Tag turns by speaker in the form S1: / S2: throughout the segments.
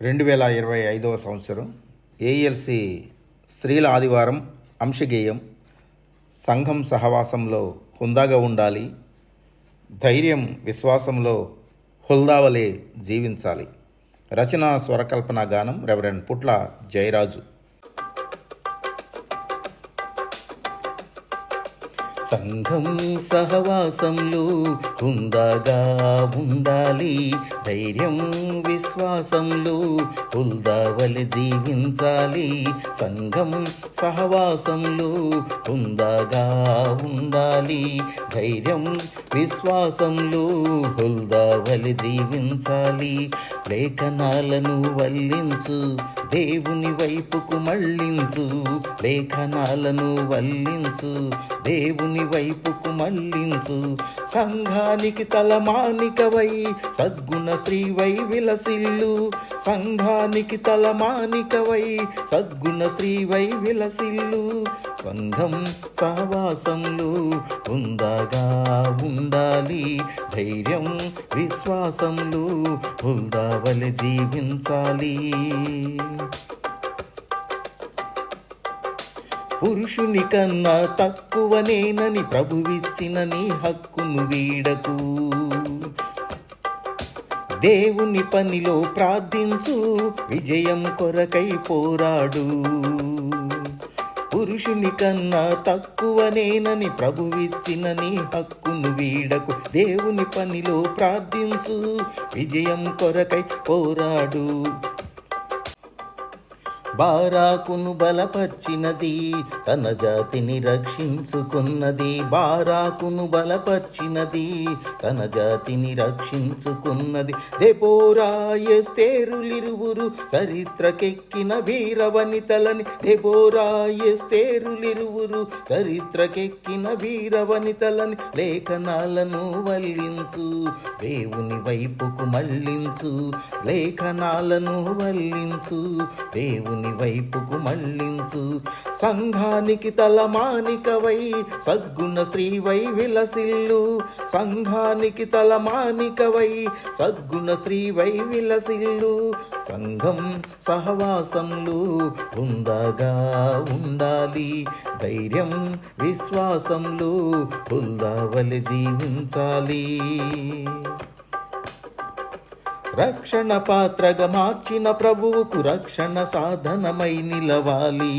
S1: రెండు వేల ఇరవై ఐదవ సంవత్సరం ఏఎల్సి స్త్రీల ఆదివారం అంశగేయం సంఘం సహవాసంలో హుందాగా ఉండాలి ధైర్యం విశ్వాసంలో హుల్దావలే జీవించాలి. రచన స్వరకల్పన గానం రెవరెండ్ పుట్ల జయరాజు. సంఘం సహవాసంలో హుందాగా ఉండాలి. ధైర్యం విశ్వాసంలో హుల్దావలి జీవించాలి. సంఘం సహవాసంలో హుందాగా ఉండాలి. ధైర్యం విశ్వాసంలో హుల్దావలి జీవించాలి. లేఖనాలను వల్లించు దేవుని వైపుకు మళ్ళించు. లేఖనాలను వల్లించు దేవుని వైపుకు మళ్ళించు. సంఘానికి తలమానికవై సద్గుణ స్త్రీవై విలసిల్లు. సంఘానికి తలమానికవై సద్గుణ స్త్రీవై విలసిల్లు. సంఘం సహవాసంలో ఉందాగా ఉండాలి ధైర్యం విశ్వాసంలో ఉందావలి జీవించాలి. పురుషుని కన్నా తక్కువనేనని ప్రభువిచ్చిన నీ హక్కును వీడకు. దేవుని పనిలో ప్రార్థించు విజయం కొరకై పోరాడు. పురుషుని కన్నా తక్కువనేనని ప్రభువిచ్చిన నీ హక్కును వీడకు దేవుని పనిలో ప్రార్థించు విజయం కొరకై పోరాడు. బారాకును బలపర్చినది తన జాతిని రక్షించుకున్నది. బారాకును బలపర్చినది తన జాతిని రక్షించుకున్నది. దెబోరాయస్తేరులిరువురు చరిత్రకెక్కిన వీరవనితలని. దెబోరాయస్తేరులిరువురు చరిత్రకెక్కిన వీరవనితలని. లేఖనాలను వల్లించు దేవుని వైపుకు మళ్ళించు. లేఖనాలను వల్లించు దేవుని వైపుకు మళ్ళించు. సంఘానికి తలమానికవై సద్గుణ స్త్రీవై విలసిల్లు. సంఘానికి తలమానికవై సద్గుణ స్త్రీవై విలసిల్లు. సంఘం సహవాసంలో ఉందాగా ఉండాలి. ధైర్యం విశ్వాసంలో ఉందావలి జీవించాలి. రక్షణ పాత్రగా మార్చిన ప్రభువుకు రక్షణ సాధనమై నిలవాలి.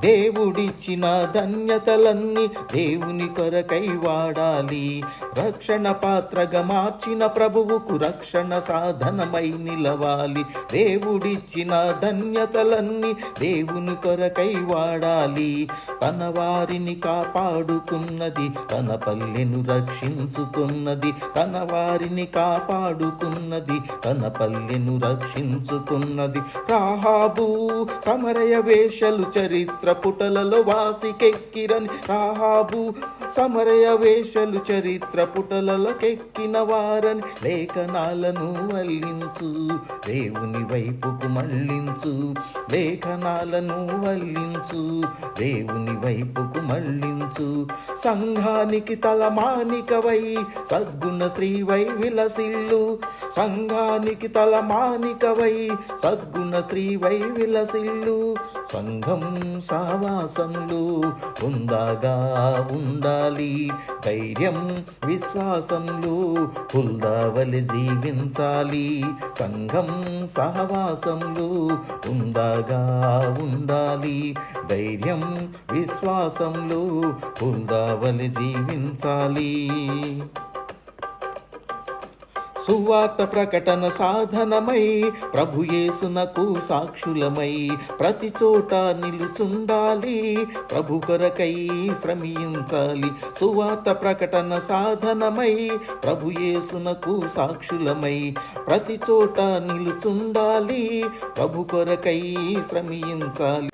S1: దేవుడిచ్చిన ధన్యతలన్నీ దేవుని కొరకై వాడాలి. రక్షణ పాత్రగా మార్చిన ప్రభువుకు రక్షణ సాధనమై నిలవాలి. దేవుడిచ్చిన ధన్యతలన్నీ దేవుని కొరకై వాడాలి. తన వారిని కాపాడుకున్నది తన పల్లెను రక్షించుకున్నది తన వారిని కాపాడుకున్నది తన పల్లెను రక్షించుకున్నది. రాహాబు సమరయ వేషలు చరిత్ర పుటలలో వాసికెక్కిరని రాహాబు సమరయ వేషలు చరిత్ర పుటలలో కెక్కిన వారని లేఖనాలను వల్లించు దేవుని వైపుకు మళ్ళించు. లేఖనాలను వల్లించు దేవుని వైపుకు మళ్ళించు. సంఘానికి తలమానికవై సద్గుణ స్త్రీవై విలసిల్లు. సంఘానికి తలమానికవై సద్గుణ స్త్రీవై విలసిల్లు. సంఘం సహవాసంలో ఉందాగా ఉండాలి. ధైర్యం విశ్వాసంలో పుల్దావలి జీవించాలి. సంఘం సహవాసంలో ఉందాగా ఉండాలి. ధైర్యం విశ్వాసంలో పుల్దావలి జీవించాలి. సువార్త ప్రకటన సాధనమై ప్రభుయేసునకు సాక్షులమై ప్రతి చోట నిలుచుండాలి. ప్రభు కొరకై శ్రమించాలి. సువార్త ప్రకటన సాధనమై ప్రభుయేసునకు సాక్షులమై ప్రతి చోట నిలుచుండాలి. ప్రభు కొరకై శ్రమించాలి.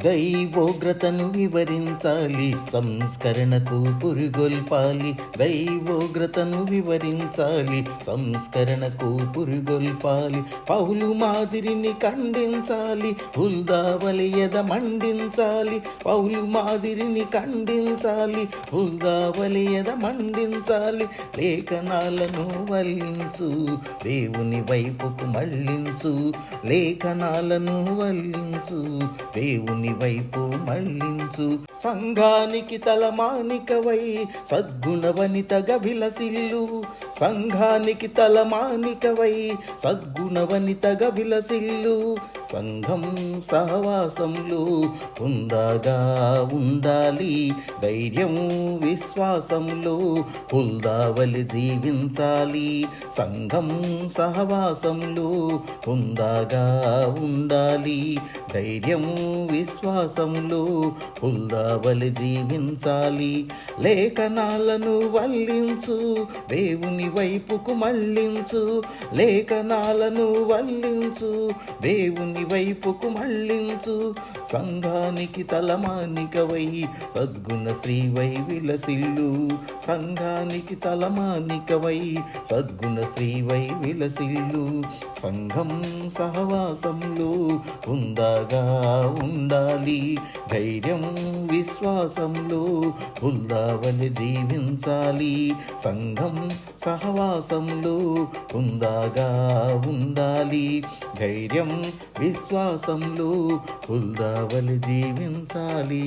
S1: దైవోగ్రతను వివరించాలి సంస్కరణకు పురుగొల్పాలి. దైవోగ్రతను వివరించాలి సంస్కరణకు పురుగొల్పాలి. పౌలు మాదిరిని ఖండించాలి హుల్దావలియద మండించాలి. పౌలు మాదిరిని ఖండించాలి హుల్దావలియద మండించాలి. లేఖనాలను వల్లించు దేవుని వైపుకు మళ్ళించు. లేఖనాలను వల్లించు దేవుని వైపు మళ్ళించు సంఘానికి తలమానికవై సద్గుణవనితగా విలసిల్లు సంఘానికి తలమానికవై సద్గుణవనితగా విలసిల్లు సంఘం సహవాసంలో హుందాగా ఉండాలి. ధైర్యం విశ్వాసంలో హుల్దావలి జీవించాలి. సంఘం సహవాసంలో హుందాగా ఉండాలి. ధైర్యం విశ్వాసంలో హుల్దావలి జీవించాలి. లేఖనాలను వల్లించు దేవుని వైపుకు మళ్ళించు. లేఖనాలను వల్లించు దేవుని వైపుకు మళ్ళించు. సంఘానికి తలమానికవై సద్గుణ శ్రీవై విలసిల్లు. సంఘానికి తలమానికవై సద్గుణ శ్రీవై విలసిల్లు. సంఘం సహవాసంలో ఉందాగా ఉండాలి. ధైర్యం విశ్వాసంలో ఉల్లావలి జీవించాలి. సంఘం సహవాసంలో ఉందాగా ఉండాలి. ధైర్యం విశ్వాసంలో ఉల్లావలి జీవించాలి.